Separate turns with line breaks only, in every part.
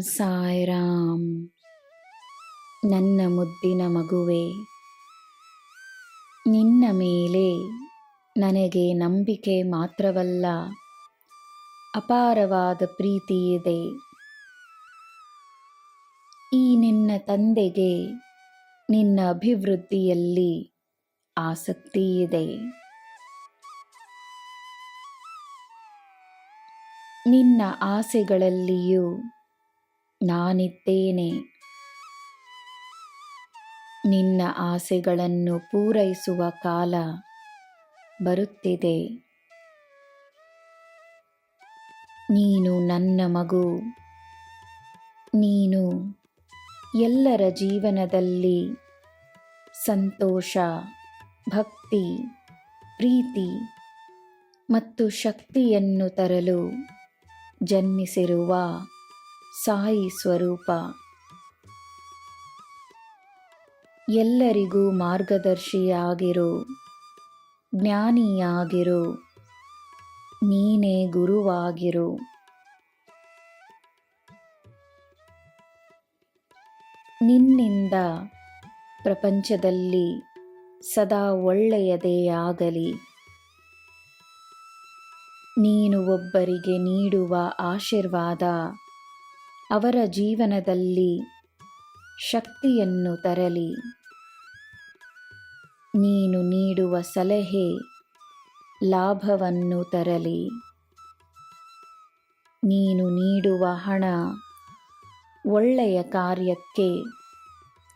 ಸಾಯ್ರಾಮ್. ನನ್ನ ಮುದ್ದಿನ ಮಗುವೆ, ನಿನ್ನ ಮೇಲೆ ನನಗೆ ನಂಬಿಕೆ ಮಾತ್ರವಲ್ಲ, ಅಪಾರವಾದ ಪ್ರೀತಿಯಿದೆ ಈ ನಿನ್ನ ತಂದೆಗೆ ನಿನ್ನ ಅಭಿವೃದ್ಧಿಯಲ್ಲಿ ಆಸಕ್ತಿ ಇದೆ. ನಿನ್ನ ಆಸೆಗಳಲ್ಲಿಯೂ ನಾನಿದ್ದೇನೆ. ನಿನ್ನ ಆಸೆಗಳನ್ನು ಪೂರೈಸುವ ಕಾಲ ಬರುತ್ತಿದೆ. ನೀನು ನನ್ನ ಮಗು. ನೀನು ಎಲ್ಲರ ಜೀವನದಲ್ಲಿ ಸಂತೋಷ, ಭಕ್ತಿ, ಪ್ರೀತಿ ಮತ್ತು ಶಕ್ತಿಯನ್ನು ತರಲು ಜನ್ಮಿಸಿರುವ ಸಾಯಿ ಸ್ವರೂಪ. ಎಲ್ಲರಿಗೂ ಮಾರ್ಗದರ್ಶಿಯಾಗಿರು. ಜ್ಞಾನಿಯಾಗಿರು. ನೀನೇ ಗುರುವಾಗಿರು. ನಿನ್ನಿಂದ ಪ್ರಪಂಚದಲ್ಲಿ ಸದಾ ಒಳ್ಳೆಯದೇ ಆಗಲಿ. ನೀನು ಒಬ್ಬರಿಗೆ ನೀಡುವ ಆಶೀರ್ವಾದ. ಅವರ ಜೀವನದಲ್ಲಿ ಶಕ್ತಿಯನ್ನು ತರಲಿ. ನೀನು ನೀಡುವ ಸಲಹೆ ಲಾಭವನ್ನು ತರಲಿ. ನೀನು ನೀಡುವ ಹಣ ಒಳ್ಳೆಯ ಕಾರ್ಯಕ್ಕೆ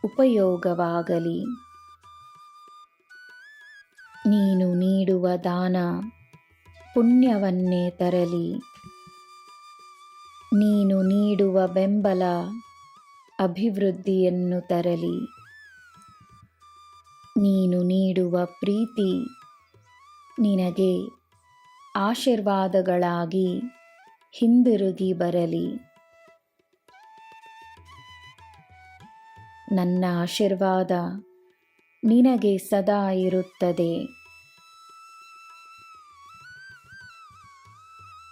ಉಪಯೋಗವಾಗಲಿ. ನೀನು ನೀಡುವ ದಾನ ಪುಣ್ಯವನ್ನೇ ತರಲಿ. ನೀನು ನೀಡುವ ಬೆಂಬಲ ಅಭಿವೃದ್ಧಿಯನ್ನು ತರಲಿ. ನೀನು ನೀಡುವ ಪ್ರೀತಿ ನಿನಗೆ ಆಶೀರ್ವಾದಗಳಾಗಿ ಹಿಂದಿರುಗಿ ಬರಲಿ. ನನ್ನ ಆಶೀರ್ವಾದ ನಿನಗೆ ಸದಾ ಇರುತ್ತದೆ.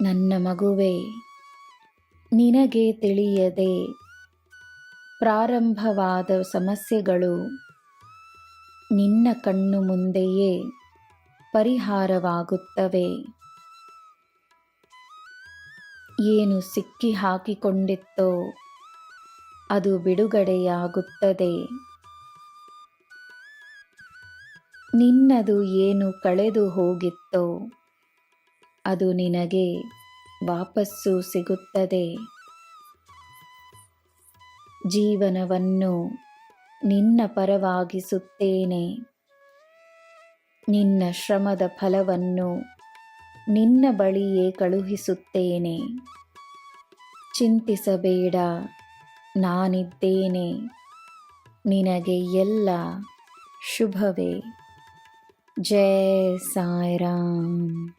ನನ್ನ ಮಗುವೆ ನಿನಗೆ ತಿಳಿಯದೆ ಪ್ರಾರಂಭವಾದ ಸಮಸ್ಯೆಗಳು ನಿನ್ನ ಕಣ್ಣು ಮುಂದೆಯೇ ಪರಿಹಾರವಾಗುತ್ತವೆ. ಏನು ಸಿಕ್ಕಿ ಹಾಕಿಕೊಂಡಿತ್ತೋ ಅದು ಬಿಡುಗಡೆಯಾಗುತ್ತದೆ. ನಿನ್ನದು ಏನು ಕಳೆದು ಹೋಗಿತ್ತೋ ಅದು ನಿನಗೆ ವಾಪಸ್ಸು ಸಿಗುತ್ತದೆ. ಜೀವನವನ್ನು ನಿನ್ನ ಪರವಾಗಿಸುತ್ತೇನೆ. ನಿನ್ನ ಶ್ರಮದ ಫಲವನ್ನು ನಿನ್ನ ಬಳಿಯೇ ಕಳುಹಿಸುತ್ತೇನೆ. ಚಿಂತಿಸಬೇಡ, ನಾನಿದ್ದೇನೆ. ನಿನಗೆ ಎಲ್ಲ ಶುಭವೇ. ಜಯ ಸಾಯಿರಾಮ್.